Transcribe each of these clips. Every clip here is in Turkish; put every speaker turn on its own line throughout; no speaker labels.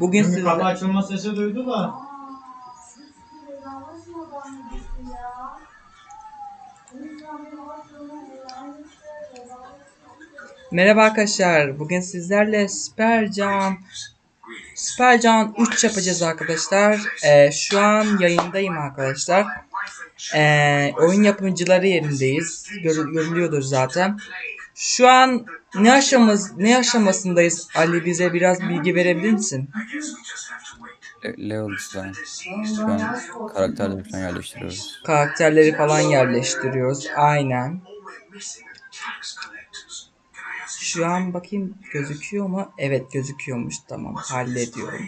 Bugün
Çünkü
siz
kapı açılma sesi duydu da.
Merhaba arkadaşlar. Bugün sizlerle Supercan Supercan 3 yapacağız arkadaşlar. Ee, şu an yayındayım arkadaşlar. Ee, oyun yapımcıları yerindeyiz. Gör- görülüyordur zaten. Şu an ne aşaması ne aşamasındayız? Ali bize biraz bilgi verebilir misin?
Le- Level design. Şu an karakterleri falan yerleştiriyoruz.
Karakterleri falan yerleştiriyoruz. Aynen. Şu an bakayım gözüküyor mu? Evet gözüküyormuş. Tamam hallediyorum.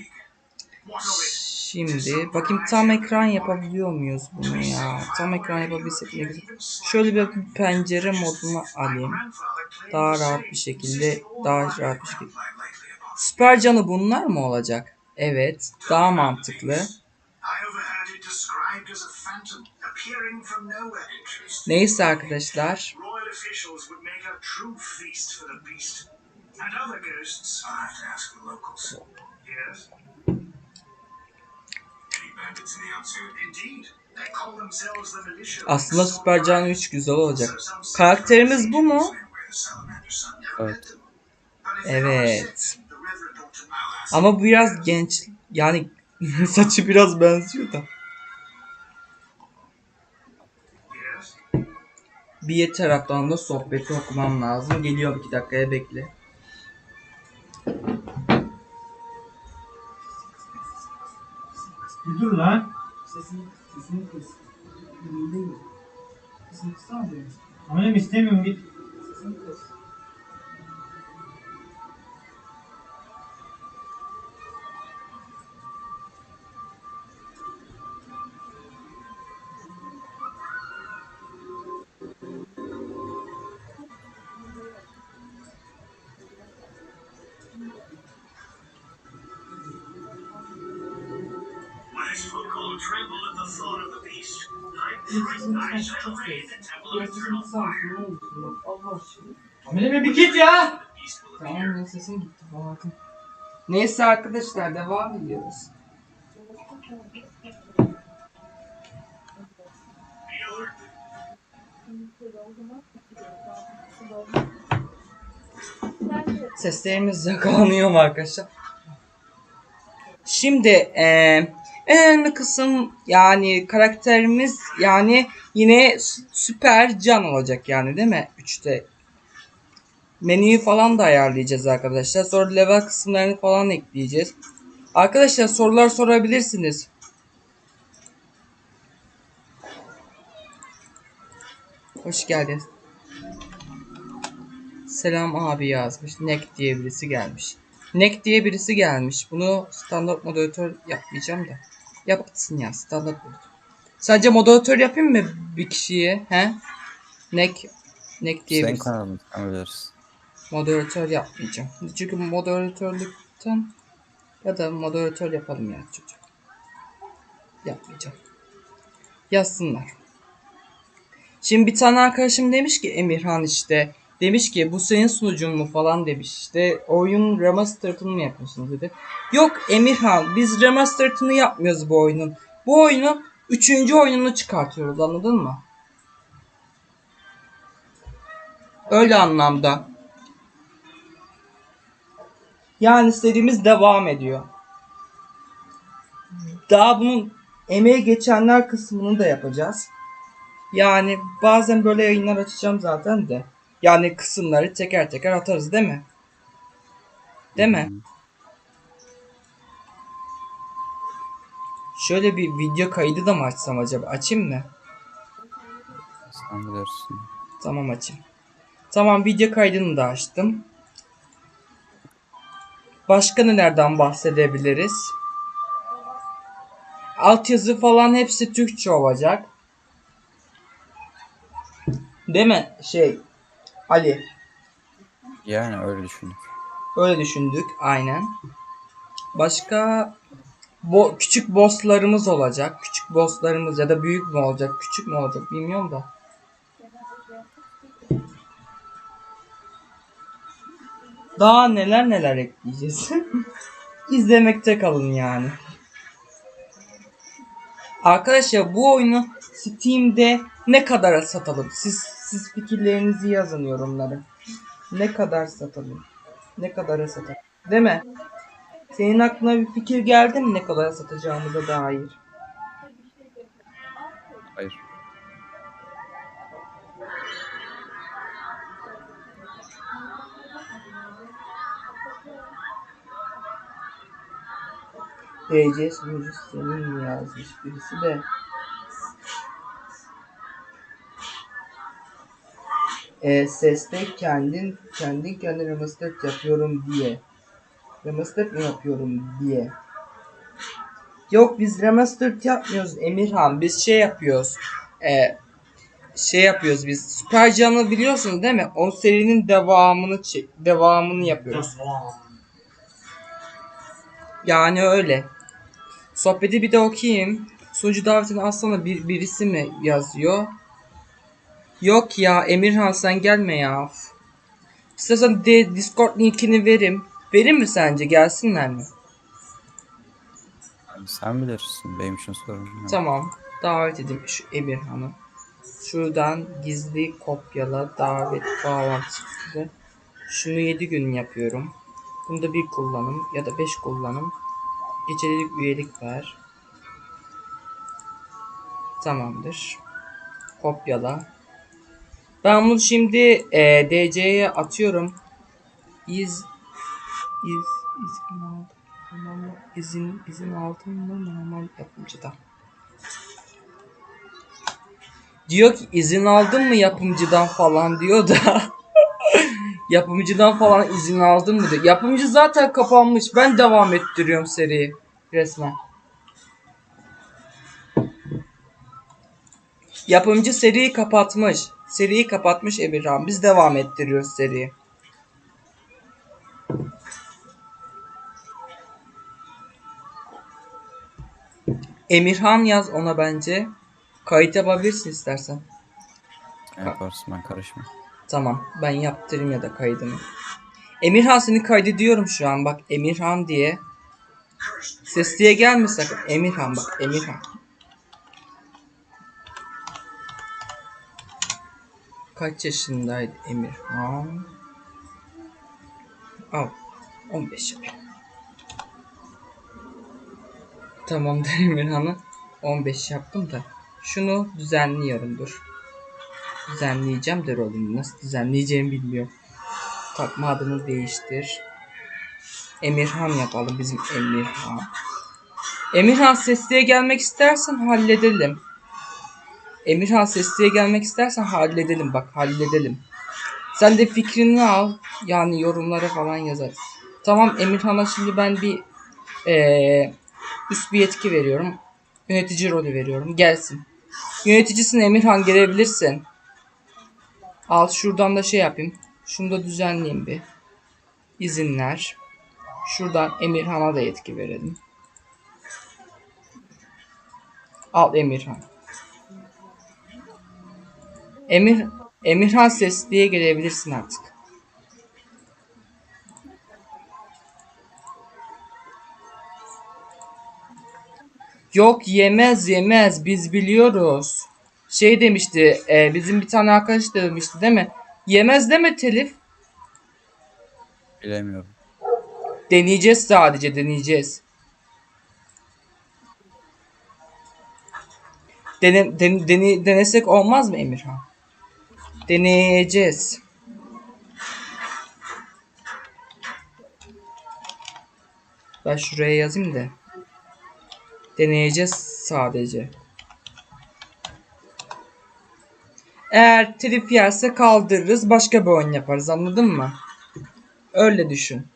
Şimdi bakayım tam ekran yapabiliyor muyuz bunu ya? Tam ekran yapabilsek ne güzel. Şöyle bir pencere modunu alayım. Daha rahat bir şekilde, daha rahat bir şekilde. Süper canı bunlar mı olacak? Evet, daha mantıklı. Neyse arkadaşlar. Aslında Süper Can 3 güzel olacak. Karakterimiz bu mu?
Evet.
Evet. Ama bu biraz genç. Yani saçı biraz benziyor da. Bir taraftan da sohbeti okumam lazım. Geliyor iki dakikaya bekle.
Bir dur lan.
Sesini, sesini kıs. Sesini
git.
Sesini kıs.
My folk Simples. tremble at the thought of the beast. I,
I
shall
raise
the temple of eternal fire.
Annem bir git ya.
Tamam ya sesim gitti falan. Neyse arkadaşlar devam ediyoruz. Seslerimiz yakalanıyor mu arkadaşlar? Şimdi eee, en önemli kısım yani karakterimiz yani yine sü- süper can olacak yani değil mi? 3'te. Menüyü falan da ayarlayacağız arkadaşlar. Sonra level kısımlarını falan ekleyeceğiz. Arkadaşlar sorular sorabilirsiniz. Hoş geldiniz. Selam abi yazmış. Nek diye birisi gelmiş. Nek diye birisi gelmiş. Bunu standart moderatör yapmayacağım da. Yapsın ya standart moderatör. Sadece moderatör yapayım mı bir kişiye? He? Nek Nek diye
Senin
birisi.
kanalın tanıyoruz.
Moderatör yapmayacağım. Çünkü moderatörlükten ya da moderatör yapalım ya çocuk. Yapmayacağım. Yazsınlar. Şimdi bir tane arkadaşım demiş ki Emirhan işte demiş ki bu senin sunucun mu falan demiş işte oyun remastered'ını mı yapıyorsunuz dedi. Yok Emirhan biz remastered'ını yapmıyoruz bu oyunun. Bu oyunu üçüncü oyununu çıkartıyoruz anladın mı? Öyle anlamda. Yani serimiz devam ediyor. Daha bunun emeği geçenler kısmını da yapacağız. Yani bazen böyle yayınlar açacağım zaten de. Yani kısımları teker teker atarız değil mi? Değil mi? Şöyle bir video kaydı da mı açsam acaba? Açayım mı?
Sen bilirsin.
Tamam açayım. Tamam video kaydını da açtım. Başka nelerden bahsedebiliriz? Altyazı falan hepsi Türkçe olacak. Değil mi? Şey Ali.
Yani öyle düşündük.
Öyle düşündük aynen. Başka bo küçük bosslarımız olacak. Küçük bosslarımız ya da büyük mü olacak, küçük mü olacak bilmiyorum da. Daha neler neler ekleyeceğiz. izlemekte kalın yani. Arkadaşlar bu oyunu Steam'de ne kadar satalım? Siz siz fikirlerinizi yazın yorumlara. Ne kadar satalım? Ne kadara satalım? Değil mi? Senin aklına bir fikir geldi mi ne kadar satacağımıza dair?
Hayır.
DC sunucu yazmış birisi de. E, seste kendin kendin kendin remastered yapıyorum diye. Remastered mi yapıyorum diye. Yok biz remastered yapmıyoruz Emirhan. Biz şey yapıyoruz. E, şey yapıyoruz biz. Super Can'ı biliyorsunuz değil mi? O serinin devamını çek, devamını yapıyoruz. Yani öyle. Sohbeti bir de okuyayım. Sunucu davetini alsana bir, birisi mi yazıyor? Yok ya Emirhan sen gelme ya. İstersen de Discord linkini verim. Verir mi sence? Gelsinler mi?
Sen bilirsin. Benim için sorun yok.
Tamam. Davet edeyim şu Emirhan'ı. Şuradan gizli kopyala davet bağlantısı. Şunu 7 gün yapıyorum. Bunda bir kullanım ya da 5 kullanım. Gecelik üyelik ver. Tamamdır. Kopyala. Ben bunu şimdi e, DC'ye atıyorum. İz iz izin aldım. İzin izin aldım mı normal yapımcıdan. Diyor ki izin aldın mı yapımcıdan falan diyor da. yapımcıdan falan izin aldın mı diyor. Yapımcı zaten kapanmış. Ben devam ettiriyorum seriyi resmen. Yapımcı seriyi kapatmış. Seriyi kapatmış Emirhan. Biz devam ettiriyoruz seriyi. Emirhan yaz ona bence. Kayıt yapabilirsin istersen.
Yaparsın ben karışmıyorum.
Tamam ben yaptırayım ya da kaydını. Emirhan seni kaydediyorum şu an bak Emirhan diye. Ses diye gelme sakın. Emirhan bak Emirhan. Kaç yaşındaydı Emirhan? Al. 15 yapayım. Tamamdır Emirhan'ı 15 yaptım da. Şunu düzenliyorum dur. Düzenleyeceğim de rolünü. Nasıl düzenleyeceğimi bilmiyorum. Takma adını değiştir. Emirhan yapalım bizim Emirhan. Emirhan sesliye gelmek istersen halledelim. Emirhan sesliye gelmek istersen halledelim bak halledelim. Sen de fikrini al. Yani yorumlara falan yazarız. Tamam Emirhan'a şimdi ben bir eee, üst bir yetki veriyorum. Yönetici rolü veriyorum. Gelsin. Yöneticisin Emirhan gelebilirsin. Al şuradan da şey yapayım. Şunu da düzenleyeyim bir. İzinler. Şuradan Emirhan'a da yetki verelim. Al Emirhan. Emir Emirhan sesliye gelebilirsin artık. Yok yemez yemez biz biliyoruz. Şey demişti e, bizim bir tane arkadaş da demişti değil mi? Yemez deme telif.
Bilemiyorum.
Deneyeceğiz sadece deneyeceğiz. Dene, den- dene- denesek olmaz mı Emirhan? Deneyeceğiz. Ben şuraya yazayım da. Deneyeceğiz sadece. Eğer telif yerse kaldırırız başka bir oyun yaparız anladın mı? Öyle düşün.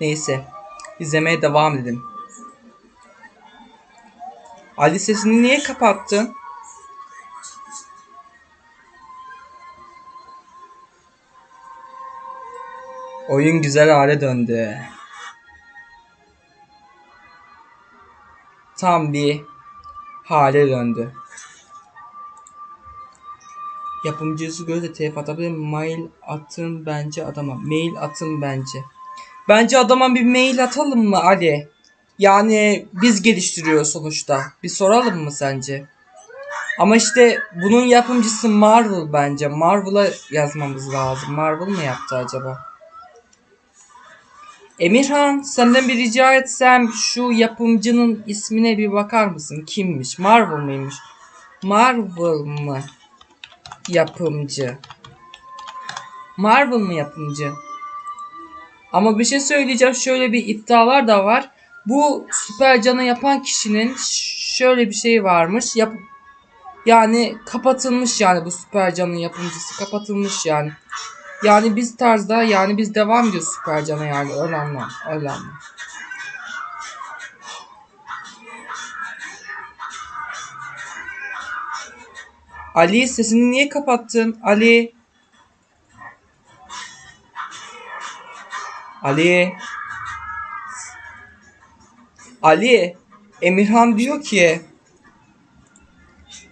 Neyse. izlemeye devam edelim. Ali sesini niye kapattın? Oyun güzel hale döndü. Tam bir hale döndü. Yapımcısı göre de telif atabilir. Mail atın bence adama. Mail atın bence. Bence adama bir mail atalım mı Ali? Yani biz geliştiriyor sonuçta. Bir soralım mı sence? Ama işte bunun yapımcısı Marvel bence. Marvel'a yazmamız lazım. Marvel mı yaptı acaba? Emirhan senden bir rica etsem şu yapımcının ismine bir bakar mısın? Kimmiş? Marvel mıymış? Marvel mı? Yapımcı. Marvel mı yapımcı? Ama bir şey söyleyeceğim. Şöyle bir iddialar da var. Bu Süper Can'ı yapan kişinin şöyle bir şey varmış. Yap yani kapatılmış yani bu Süper Can'ın yapımcısı kapatılmış yani. Yani biz tarzda yani biz devam ediyoruz Süper Can'a yani öyle anlam. Öyle anlam. Ali sesini niye kapattın? Ali. Ali. Ali. Emirhan diyor ki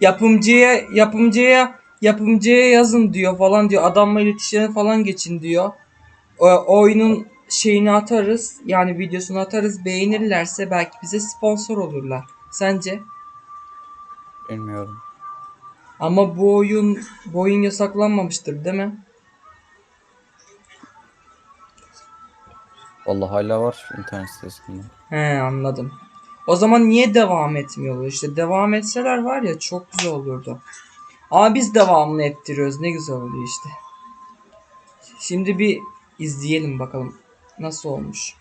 yapımcıya yapımcıya yapımcıya yazın diyor falan diyor. Adamla iletişime falan geçin diyor. O, oyunun şeyini atarız. Yani videosunu atarız. Beğenirlerse belki bize sponsor olurlar. Sence?
Bilmiyorum.
Ama bu oyun bu oyun yasaklanmamıştır değil mi?
Vallahi hala var internet sitesinde.
He anladım. O zaman niye devam etmiyorlar? İşte devam etseler var ya çok güzel olurdu. Ama biz devamını ettiriyoruz. Ne güzel oluyor işte. Şimdi bir izleyelim bakalım nasıl olmuş.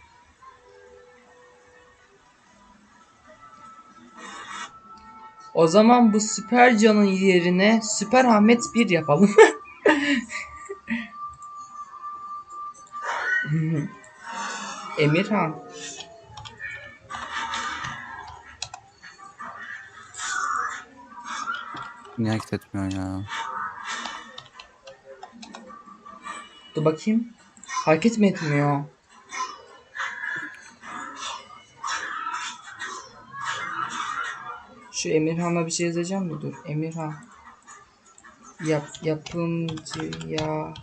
O zaman bu Süper Can'ın yerine Süper Ahmet 1 yapalım. Emirhan.
Niye hareket etmiyor ya?
Dur bakayım. Hareket mi etmiyor? Şu Emirhan'a bir şey yazacağım mı? Dur. Emirhan. Yap, yapımcıya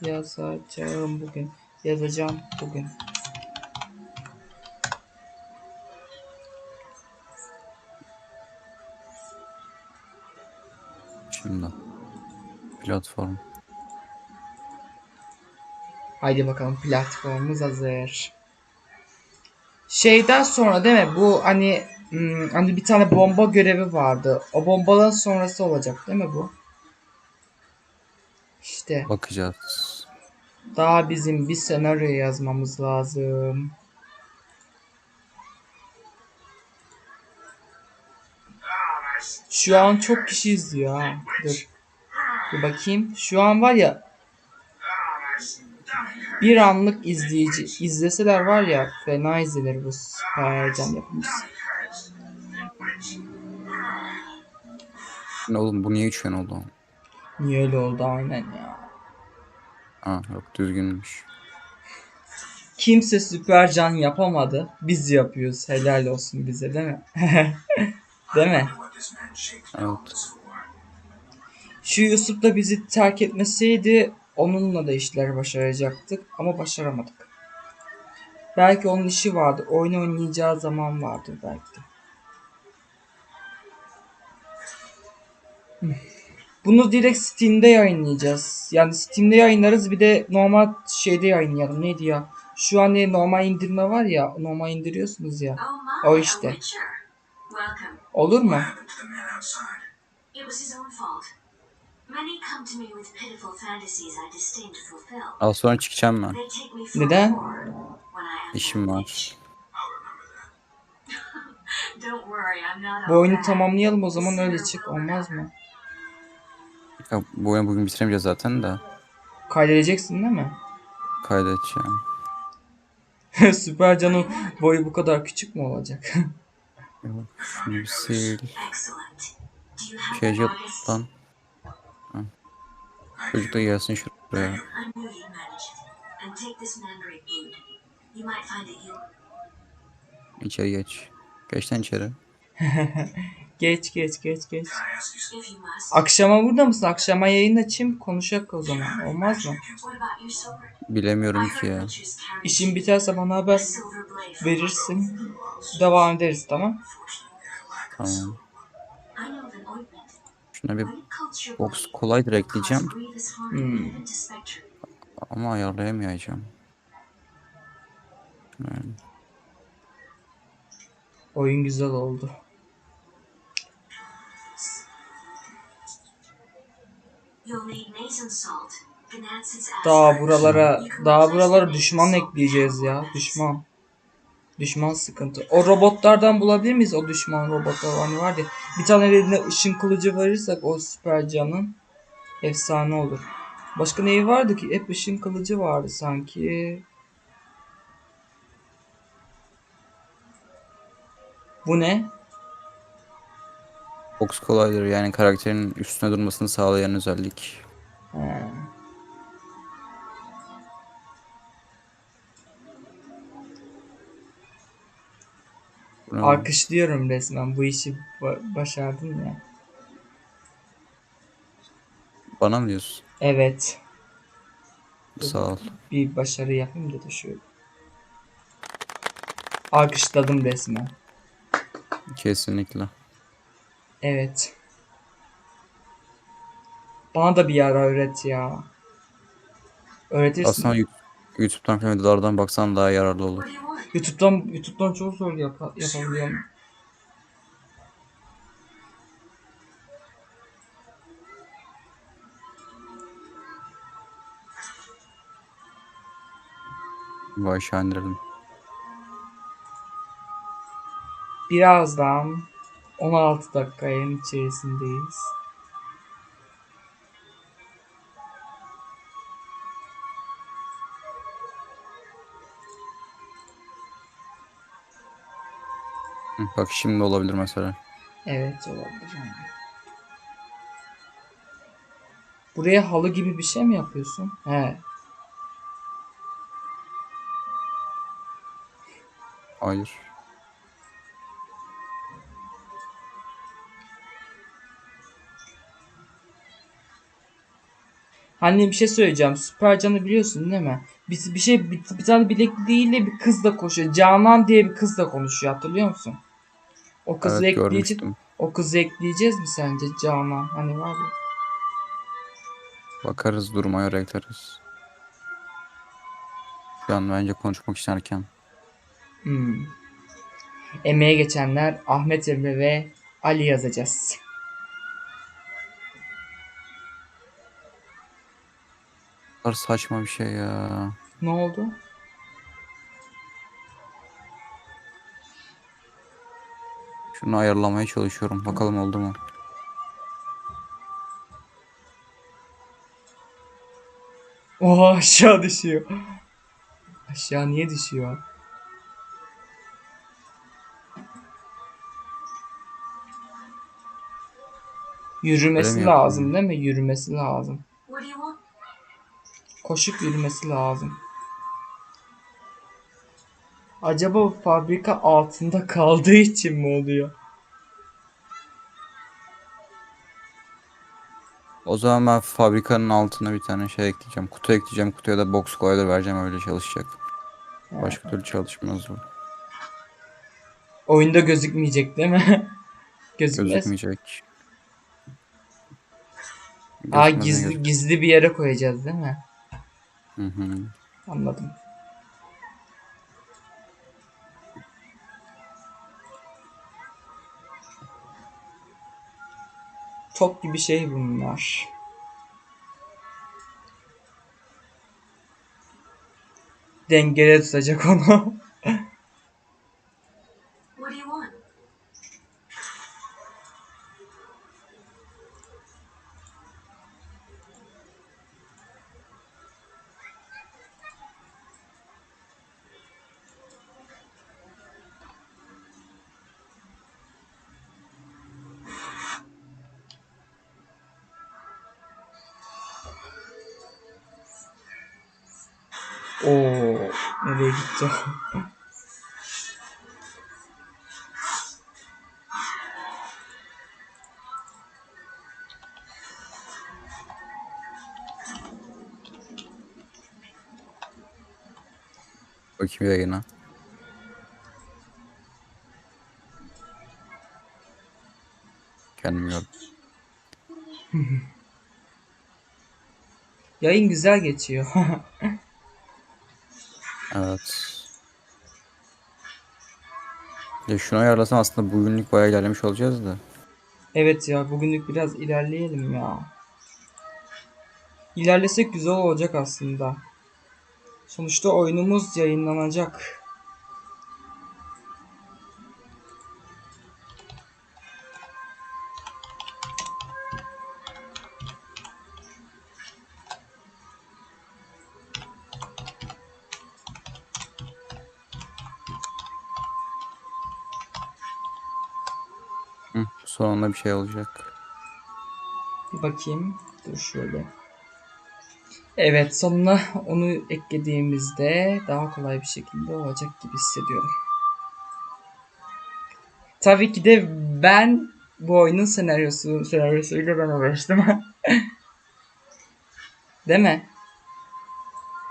yazacağım bugün. Yazacağım bugün.
Şimdi. Platform.
Haydi bakalım platformumuz hazır. Şeyden sonra değil mi? Bu hani hmm, hani bir tane bomba görevi vardı. O bombadan sonrası olacak değil mi bu? İşte
Bakacağız.
daha bizim bir senaryo yazmamız lazım. Şu an çok kişi izliyor ha. Dur. Bir bakayım. Şu an var ya bir anlık izleyici izleseler var ya fena izlenir bu Süpercan yapımcısı.
Ne oğlum bu niye üçgen oldu?
Niye öyle oldu aynen ya.
Ha yok düzgünmüş.
Kimse Süpercan yapamadı. Biz yapıyoruz. Helal olsun bize değil mi? değil mi?
Evet.
Şu Yusuf da bizi terk etmeseydi onunla da işler başaracaktık ama başaramadık. Belki onun işi vardı. Oyun oynayacağı zaman vardır belki de. Bunu direkt Steam'de yayınlayacağız. Yani Steam'de yayınlarız bir de normal şeyde yayınlayalım. Neydi ya? Şu an ne normal indirme var ya. Normal indiriyorsunuz ya. O işte. Olur mu?
What happened to the man outside?
It was his own fault. Many come to me with pitiful fantasies I disdain to fulfill.
Az sonra çıkacağım ben.
They take me for
Neden?
İşim var.
witch. Don't worry, I'm not
Bu oyunu tamamlayalım o zaman öyle çık. Olmaz mı?
Ya, bu oyunu bugün bitiremeyeceğiz zaten de.
Kaydedeceksin değil mi?
Kaydedeceğim.
Süper canım boyu bu kadar küçük mü olacak?
Yok, şunu sil. Lan. Çocuk da gelsin şuraya. İçeri geç. Geç lan içeri.
Geç geç geç geç. Akşama burada mısın? Akşama yayın açayım konuşak o zaman. Olmaz mı?
Bilemiyorum ki ya.
İşin biterse bana haber verirsin. Devam ederiz tamam.
Tamam. Şuna bir box ekleyeceğim.
grievous harm
Hmm.
Ama ayarlayamayacağım. Yani
Oyun güzel oldu. Daha buralara daha buralara düşman ekleyeceğiz ya. Düşman. Düşman sıkıntı. O robotlardan bulabilir miyiz o düşman robotlar hani var ya. Bir tane eline ışın kılıcı verirsek o süper canın efsane olur. Başka neyi vardı ki? Hep ışın kılıcı vardı sanki. Bu ne?
box kolaydır yani karakterin üstüne durmasını sağlayan özellik.
He.
Lan?
Alkışlıyorum resmen bu işi ba- başardın ya.
Bana mı diyorsun?
Evet.
Sağ ol.
Bir başarı yapayım da şöyle. Alkışladım resmen.
Kesinlikle.
Evet. Bana da bir ara öğret ya. Öğretirsin.
Aslında YouTube'dan falan videolardan baksan daha yararlı olur.
YouTube'dan YouTube'dan çok zor yap yapabiliyorum.
Bu aşağı indirelim.
Birazdan 16 dakikanın içerisindeyiz.
Hı, Bak şimdi olabilir mesela.
Evet olabilir. yani. Buraya halı gibi bir şey mi yapıyorsun? He.
Hayır.
Hani bir şey söyleyeceğim. Süpercan'ı biliyorsun değil mi? Bir, bir şey bir, bir tane bilekli değil de bir kızla koşuyor. Canan diye bir kızla konuşuyor hatırlıyor musun? O kızı
Evet
ekleyeceğiz. O kızı ekleyeceğiz mi sence Canan? Hani var ya.
Bakarız duruma göre ekleriz. Şu an bence konuşmak için erken.
Hmm. Emeğe geçenler Ahmet Emre ve Ali yazacağız.
Saçma bir şey ya.
Ne oldu?
Şunu ayarlamaya çalışıyorum. Bakalım oldu mu?
Oha aşağı düşüyor. Aşağı niye düşüyor? Yürümesi lazım değil mi? Yürümesi lazım. Koşup yürümesi lazım. Acaba fabrika altında kaldığı için mi oluyor?
O zaman ben fabrikanın altına bir tane şey ekleyeceğim. Kutu ekleyeceğim. Kutuya da box kolaydır vereceğim öyle çalışacak. Başka türlü çalışmaz bu.
Oyunda gözükmeyecek değil mi? Gözükmez.
Gözükmeyecek.
Aa gizli gizli bir yere koyacağız değil mi?
Hı hı.
Anladım. Top gibi şey bunlar. Dengede tutacak onu.
Bakayım yayına. Kendim gördüm.
Yayın güzel geçiyor.
Evet. Ya şunu ayarlasam aslında bugünlük bayağı ilerlemiş olacağız da.
evet ya bugünlük biraz ilerleyelim ya. İlerlesek güzel olacak aslında. Sonuçta oyunumuz yayınlanacak.
Hı, sonunda bir şey olacak.
Bir bakayım. Dur şöyle. Evet sonuna onu eklediğimizde daha kolay bir şekilde olacak gibi hissediyorum. Tabii ki de ben bu oyunun senaryosu senaryosuyla ben uğraştım. Değil mi?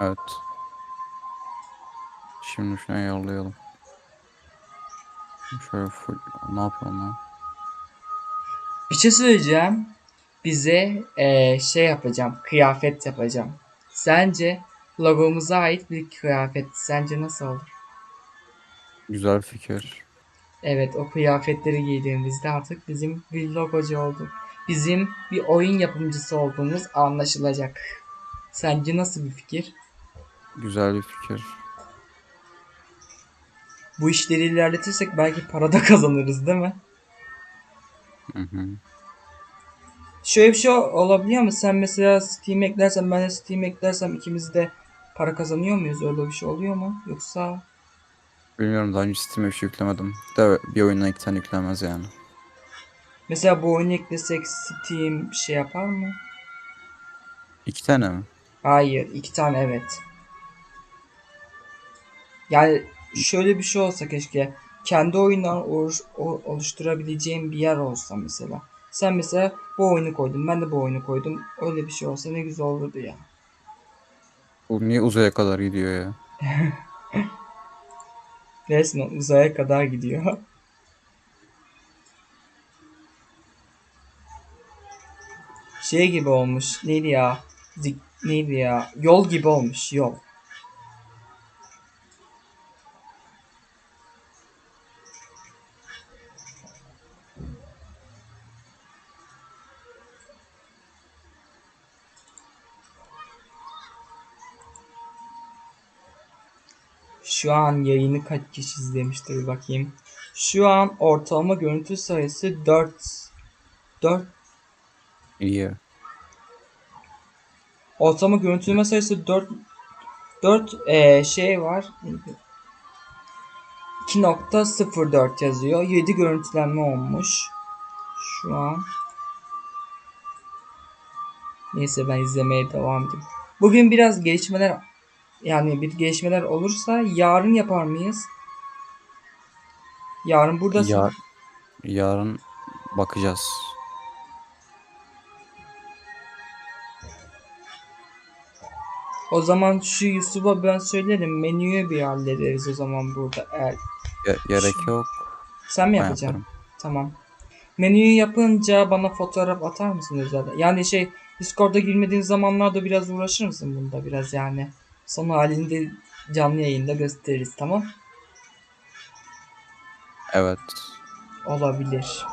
Evet. Şimdi şuna yollayalım. Şöyle full... Ne yapıyorum lan?
Bir şey söyleyeceğim. Bize eee, şey yapacağım. Kıyafet yapacağım. Sence logomuza ait bir kıyafet. Sence nasıl olur?
Güzel fikir.
Evet o kıyafetleri giydiğimizde artık bizim bir logocu olduk. Bizim bir oyun yapımcısı olduğumuz anlaşılacak. Sence nasıl bir fikir?
Güzel bir fikir.
Bu işleri ilerletirsek belki para da kazanırız değil mi?
Hı hı.
Şöyle bir şey olabiliyor mu? Sen mesela Steam eklersen ben de Steam eklersem ikimiz de para kazanıyor muyuz? Öyle bir şey oluyor mu? Yoksa
Bilmiyorum daha önce Steam'e bir şey yüklemedim. De bir oyundan iki tane yüklenmez yani.
mesela bu oyunu eklesek Steam bir şey yapar mı?
İki tane mi?
Hayır, iki tane evet. Yani şöyle bir şey olsa keşke kendi oyundan oluş- o- oluşturabileceğim bir yer olsa mesela. Sen mesela bu oyunu koydun, ben de bu oyunu koydum. Öyle bir şey olsa ne güzel olurdu ya.
Bu niye uzaya kadar gidiyor ya?
Resmen uzaya kadar gidiyor. Şey gibi olmuş. Neydi ya? Zik- neydi ya? Yol gibi olmuş. Yol. Şu an yayını kaç kişi izlemiştir bakayım. Şu an ortalama görüntü sayısı 4 4
İyi.
ortalama görüntüleme sayısı 4 4 eee, şey var. 2.04 yazıyor. 7 görüntülenme olmuş. Şu an. Neyse ben izlemeye devam edeyim. Bugün biraz gelişmeler yani bir gelişmeler olursa yarın yapar mıyız? Yarın buradasın.
Yar, yarın bakacağız.
O zaman şu Yusuf'a ben söylerim. Menüyü bir hallederiz o zaman burada. Eğer
Ya- gerek yok.
sen mi
Ben
yapacaksın?
yaparım.
Tamam. Menüyü yapınca bana fotoğraf atar mısın özelden? Yani şey Discord'a girmediğin zamanlarda biraz uğraşır mısın bunda biraz yani? Son halinde canlı yayında gösteririz tamam?
Evet.
Olabilir.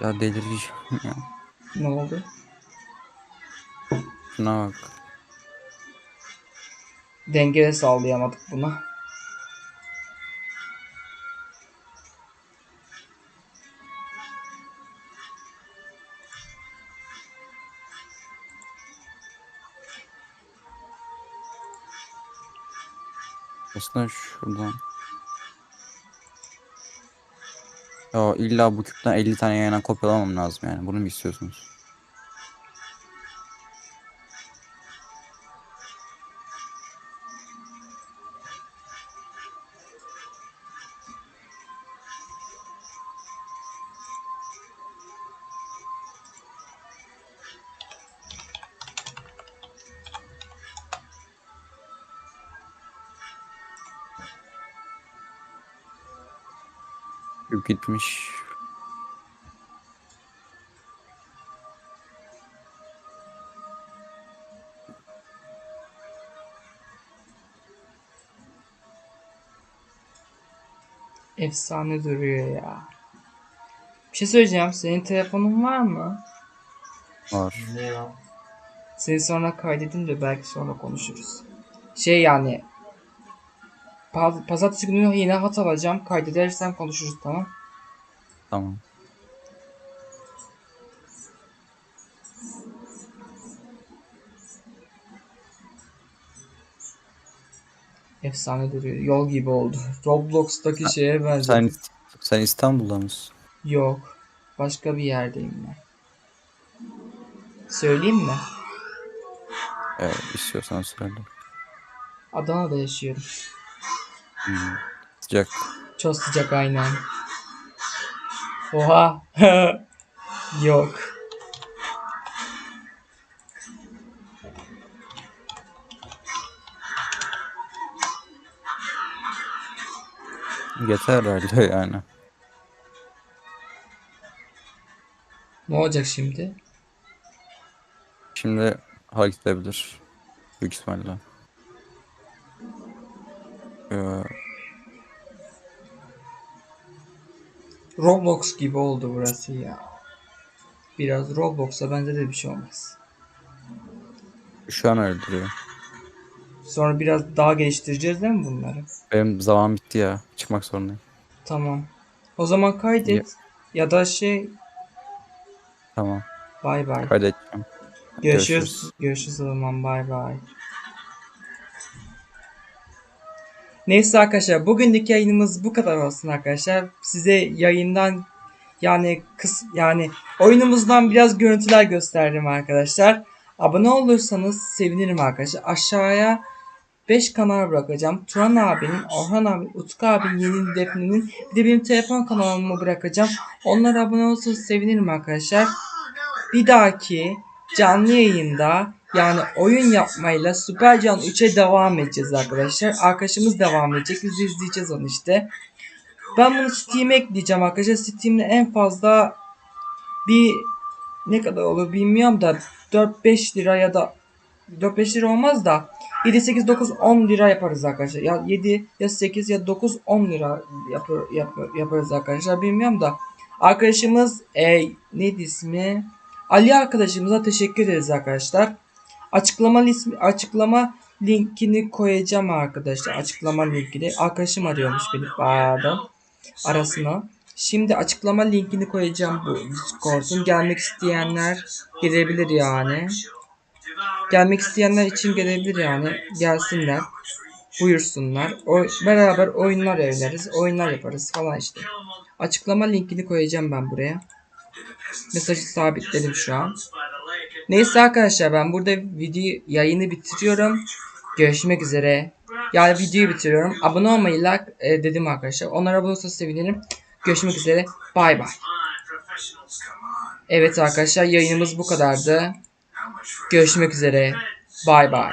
Ya delireceğim ya.
Ne oldu?
Şuna bak.
Dengede sağlayamadık buna.
Aslında şuradan. Ya illa bu küpten 50 tane yayına kopyalamam lazım yani. Bunu mu istiyorsunuz? Gitmiş.
Efsane duruyor ya. Bir şey söyleyeceğim. Senin telefonun var mı?
Var.
Ne ya?
Seni sonra kaydedince belki sonra konuşuruz. Şey yani Paz- Pazartesi günü yine hat alacağım. Kaydedersen konuşuruz tamam.
Tamam.
Efsane duruyor. Yol gibi oldu. Roblox'taki şeye benziyor.
Sen sen İstanbul'da mısın?
Yok. Başka bir yerdeyim ben. Söyleyeyim mi?
Evet, istiyorsan söyle.
Adana'da yaşıyorum.
Sıcak.
Çok sıcak aynen. Oha. Yok.
Yeter herhalde yani.
Ne olacak şimdi?
Şimdi hareket edebilir. Büyük ihtimalle.
Roblox gibi oldu burası ya. Biraz Roblox'a bence de bir şey olmaz.
şu an öyle duruyor.
Sonra biraz daha geliştireceğiz değil mi bunları?
Benim zaman bitti ya. Çıkmak zorundayım.
Tamam. O zaman kaydet. Ya da şey
Tamam.
bay bay.
Kaydedeceğim.
Görüşürüz.
Görüşürüz
o zaman bay bay. Neyse arkadaşlar bugünkü yayınımız bu kadar olsun arkadaşlar. Size yayından yani kıs yani oyunumuzdan biraz görüntüler gösterdim arkadaşlar. Abone olursanız sevinirim arkadaşlar. Aşağıya 5 kanal bırakacağım. Turan abinin, Orhan abinin, Utku abinin, Yeni Defne'nin bir de benim telefon kanalımı bırakacağım. Onlara abone olursanız sevinirim arkadaşlar. Bir dahaki canlı yayında yani oyun yapmayla Super Can 3'e devam edeceğiz arkadaşlar. Arkadaşımız devam edecek. Biz izleyeceğiz onu işte. Ben bunu Steam'e ekleyeceğim arkadaşlar. Steam'de en fazla bir ne kadar olur bilmiyorum da 4-5 lira ya da 4-5 lira olmaz da 7 8 9 10 lira yaparız arkadaşlar. Ya 7 ya 8 ya 9 10 lira yapar, yapar, yaparız arkadaşlar. Bilmiyorum da arkadaşımız e, neydi ismi? Ali arkadaşımıza teşekkür ederiz arkadaşlar. Açıklama ismi açıklama linkini koyacağım arkadaşlar. Açıklama linkini. Arkadaşım arıyormuş beni pardon. Arasına. Şimdi açıklama linkini koyacağım bu Discord'un. Gelmek isteyenler gelebilir yani. Gelmek isteyenler için gelebilir yani. Gelsinler. Buyursunlar. O, beraber oyunlar oynarız. Oyunlar yaparız falan işte. Açıklama linkini koyacağım ben buraya. Mesajı sabitledim şu an. Neyse arkadaşlar ben burada video yayını bitiriyorum. Görüşmek üzere. Yani videoyu bitiriyorum. Abone olmayı like e, dedim arkadaşlar. Onlara abone olursa sevinirim. Görüşmek üzere. Bay bay. Evet arkadaşlar yayınımız bu kadardı. Görüşmek üzere. Bay bay.